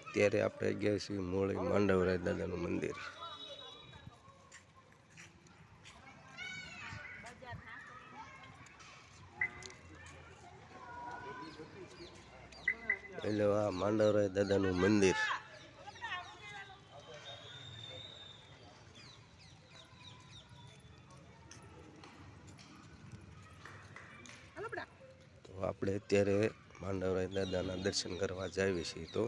અત્યારે આપણે ગયા છીએ મોળી માંડવરાય દાદાનું મંદિર. એટલે આ માંડવરાય દાદાનું મંદિર. તો આપણે અત્યારે માંડવરાય દાદાના દર્શન કરવા જઈએ છીએ તો.